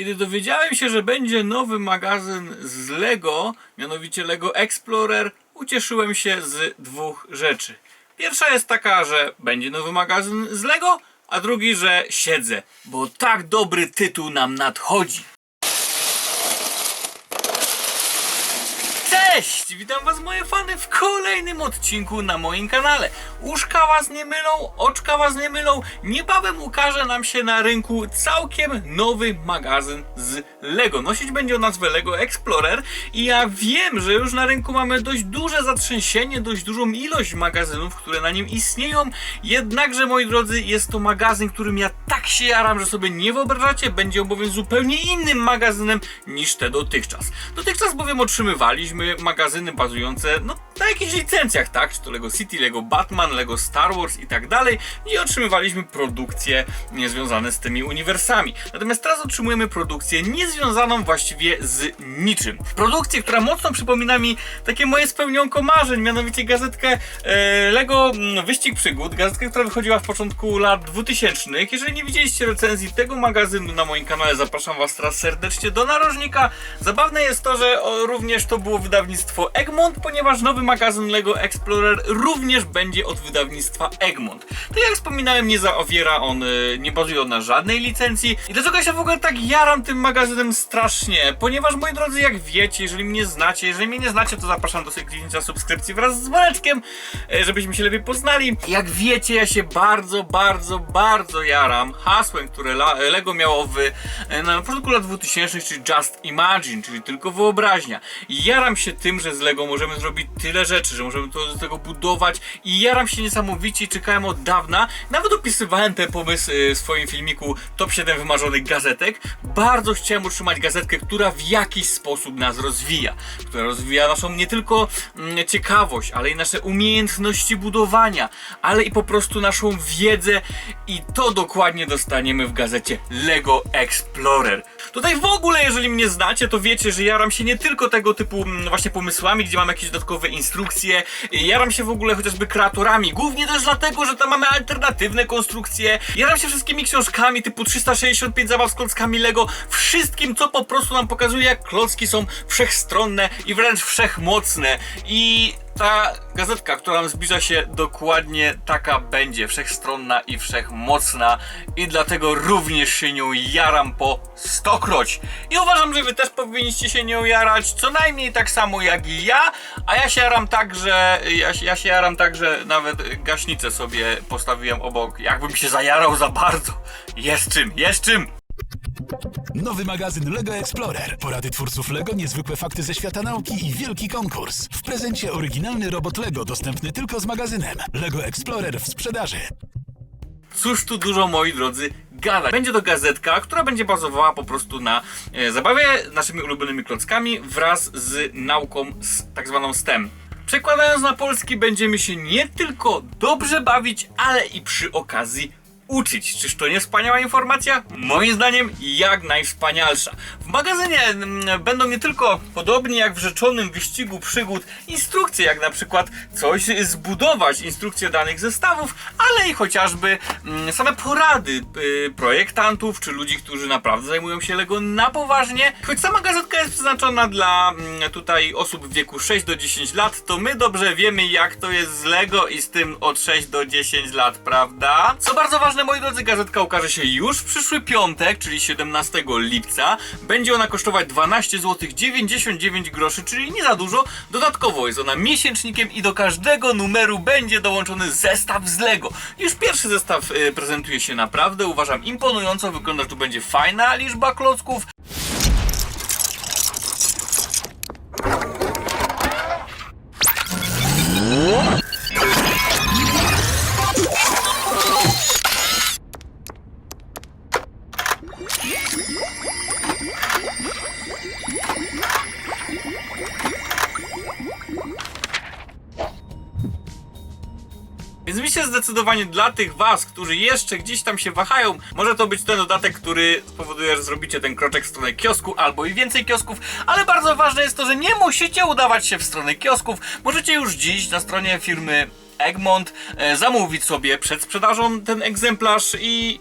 Kiedy dowiedziałem się, że będzie nowy magazyn z Lego, mianowicie Lego Explorer, ucieszyłem się z dwóch rzeczy. Pierwsza jest taka, że będzie nowy magazyn z Lego, a drugi, że siedzę, bo tak dobry tytuł nam nadchodzi. Cześć! Witam was moje fany w kolejnym odcinku na moim kanale. Uszka was nie mylą, oczka was nie mylą. Niebawem ukaże nam się na rynku całkiem nowy magazyn z Lego. Nosić będzie on nazwę Lego Explorer i ja wiem, że już na rynku mamy dość duże zatrzęsienie, dość dużą ilość magazynów, które na nim istnieją. Jednakże moi drodzy, jest to magazyn, którym ja tak się jaram, że sobie nie wyobrażacie. Będzie on bowiem zupełnie innym magazynem niż te dotychczas. Dotychczas bowiem otrzymywaliśmy magazyny bazujące no, na jakichś licencjach, tak? Czy to Lego City, Lego Batman, Lego Star Wars i tak dalej. I otrzymywaliśmy produkcje niezwiązane z tymi uniwersami. Natomiast teraz otrzymujemy produkcję niezwiązaną właściwie z niczym. Produkcję, która mocno przypomina mi takie moje spełnionko marzeń, mianowicie gazetkę e, Lego mm, Wyścig Przygód, gazetkę, która wychodziła w początku lat 2000. Jeżeli nie widzieliście recenzji tego magazynu na moim kanale, zapraszam was teraz serdecznie do narożnika. Zabawne jest to, że również to było wydawnictwo Egmont, ponieważ nowy magazyn Lego Explorer również będzie od wydawnictwa Egmont. Tak jak wspominałem, nie zawiera on, y, nie bazuje on na żadnej licencji. I dlaczego ja się w ogóle tak jaram tym magazynem strasznie? Ponieważ moi drodzy, jak wiecie, jeżeli mnie znacie, jeżeli mnie nie znacie, to zapraszam do kliknięcia subskrypcji wraz z dzwoneczkiem, y, żebyśmy się lepiej poznali. Jak wiecie, ja się bardzo, bardzo, bardzo jaram hasłem, które Lego miało w, y, na początku lat 2000, czyli Just Imagine, czyli tylko wyobraźnia. Jaram się tym, że z Lego możemy zrobić tyle rzeczy, że możemy to, z tego budować i jaram się niesamowicie czekałem od dawna. Nawet opisywałem ten pomysł y, w swoim filmiku Top 7 wymarzonych gazetek. Bardzo chciałem utrzymać gazetkę, która w jakiś sposób nas rozwija. Która rozwija naszą nie tylko mm, ciekawość, ale i nasze umiejętności budowania, ale i po prostu naszą wiedzę i to dokładnie dostaniemy w gazecie Lego Explorer. Tutaj w ogóle, jeżeli mnie znacie, to wiecie, że jaram się nie tylko tego typu mm, właśnie pomysłami, gdzie mam jakieś dodatkowe instrukcje, jaram się w ogóle chociażby kreatorami, głównie też dlatego, że tam mamy alternatywne konstrukcje, jaram się wszystkimi książkami typu 365 zabaw z klockami Lego, wszystkim, co po prostu nam pokazuje, jak klocki są wszechstronne i wręcz wszechmocne. I ta gazetka, która nam zbliża się dokładnie taka będzie, wszechstronna i wszechmocna i dlatego również się nią jaram po stokroć. I uważam, że wy też powinniście się nią jarać, co najmniej tak samo jak i ja, a ja się jaram tak, że ja, ja się jaram tak, że nawet gaśnicę sobie postawiłem obok, jakbym się zajarał za bardzo. Jest czym, jest czym! Nowy magazyn Lego Explorer. Porady twórców Lego, niezwykłe fakty ze świata nauki i wielki konkurs. W prezencie oryginalny robot Lego dostępny tylko z magazynem. Lego Explorer w sprzedaży. Cóż tu dużo, moi drodzy, gadać. Będzie to gazetka, która będzie bazowała po prostu na e, zabawie naszymi ulubionymi klockami wraz z nauką z tak zwaną STEM. Przekładając na polski, będziemy się nie tylko dobrze bawić, ale i przy okazji uczyć. Czyż to nie wspaniała informacja? Moim zdaniem jak najwspanialsza. W magazynie mm, będą nie tylko, podobnie jak w rzeczonym wyścigu przygód, instrukcje, jak na przykład coś zbudować, instrukcje danych zestawów, ale i chociażby mm, same porady y, projektantów, czy ludzi, którzy naprawdę zajmują się Lego na poważnie. Choć sama gazetka jest przeznaczona dla mm, tutaj osób w wieku 6 do 10 lat, to my dobrze wiemy jak to jest z Lego i z tym od 6 do 10 lat, prawda? Co bardzo ważne, moi drodzy, gazetka ukaże się już w przyszły piątek, czyli 17 lipca. Będzie ona kosztować 12 zł 99 groszy, czyli nie za dużo. Dodatkowo jest ona miesięcznikiem i do każdego numeru będzie dołączony zestaw z Lego. Już pierwszy zestaw y, prezentuje się naprawdę, uważam, imponująco. Wygląda, że tu będzie fajna liczba klocków. Więc myślę zdecydowanie dla tych was, którzy jeszcze gdzieś tam się wahają, może to być ten dodatek, który spowoduje, że zrobicie ten kroczek w stronę kiosku albo i więcej kiosków, ale bardzo ważne jest to, że nie musicie udawać się w stronę kiosków. Możecie już dziś na stronie firmy Egmont e, zamówić sobie przed sprzedażą ten egzemplarz i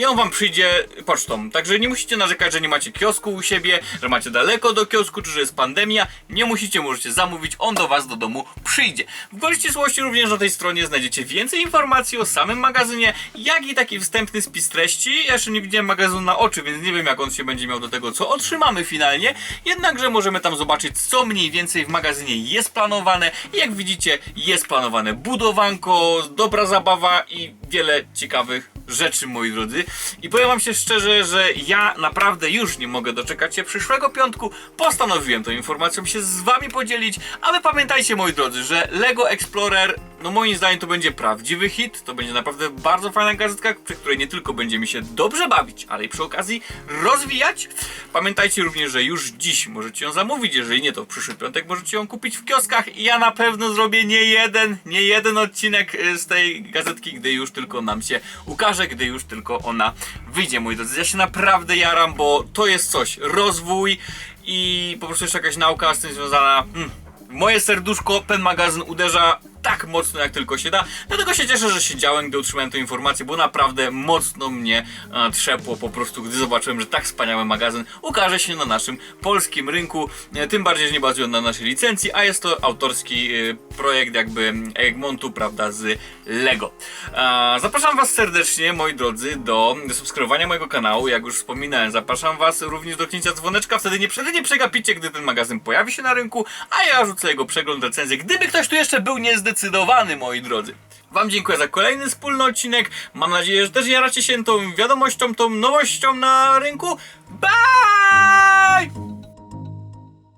i on wam przyjdzie pocztą. Także nie musicie narzekać, że nie macie kiosku u siebie, że macie daleko do kiosku, czy że jest pandemia. Nie musicie, możecie zamówić, on do was do domu przyjdzie. W gwoli ścisłości również na tej stronie znajdziecie więcej informacji o samym magazynie, jak i taki wstępny spis treści. Ja jeszcze nie widziałem magazynu na oczy, więc nie wiem jak on się będzie miał do tego, co otrzymamy finalnie. Jednakże możemy tam zobaczyć, co mniej więcej w magazynie jest planowane. Jak widzicie, jest planowane budowanko, dobra zabawa i wiele ciekawych rzeczy, moi drodzy. I powiem wam się szczerze, że ja naprawdę już nie mogę doczekać się przyszłego piątku. Postanowiłem tą informacją się z wami podzielić, ale pamiętajcie, moi drodzy, że Lego Explorer, no moim zdaniem to będzie prawdziwy hit. To będzie naprawdę bardzo fajna gazetka, przy której nie tylko będziemy się dobrze bawić, ale i przy okazji rozwijać. Pamiętajcie również, że już dziś możecie ją zamówić, jeżeli nie, to w przyszły piątek możecie ją kupić w kioskach i ja na pewno zrobię nie jeden, nie jeden odcinek y, z tej gazetki, gdy już tylko nam się ukaże, gdy już tylko ona wyjdzie, moi drodzy. Ja się naprawdę jaram, bo to jest coś, rozwój i po prostu jeszcze jakaś nauka z tym związana. Hmm. Moje serduszko ten magazyn uderza tak mocno jak tylko się da. Dlatego się cieszę, że siedziałem, gdy otrzymałem tę informację, bo naprawdę mocno mnie e, trzepło po prostu, gdy zobaczyłem, że tak wspaniały magazyn ukaże się na naszym polskim rynku. E, tym bardziej, że nie bazują na naszej licencji, a jest to autorski e, projekt jakby Egmontu, prawda, z Lego. E, zapraszam Was serdecznie, moi drodzy, do subskrybowania mojego kanału. Jak już wspominałem, zapraszam Was również do knięcia dzwoneczka. Wtedy nie, wtedy nie przegapicie, gdy ten magazyn pojawi się na rynku, a ja rzucę jego przegląd, recenzję. Gdyby ktoś tu jeszcze był niezdecydowany, moi drodzy. Wam dziękuję za kolejny wspólny odcinek. Mam nadzieję, że też jaracie się tą wiadomością, tą nowością na rynku. Bye!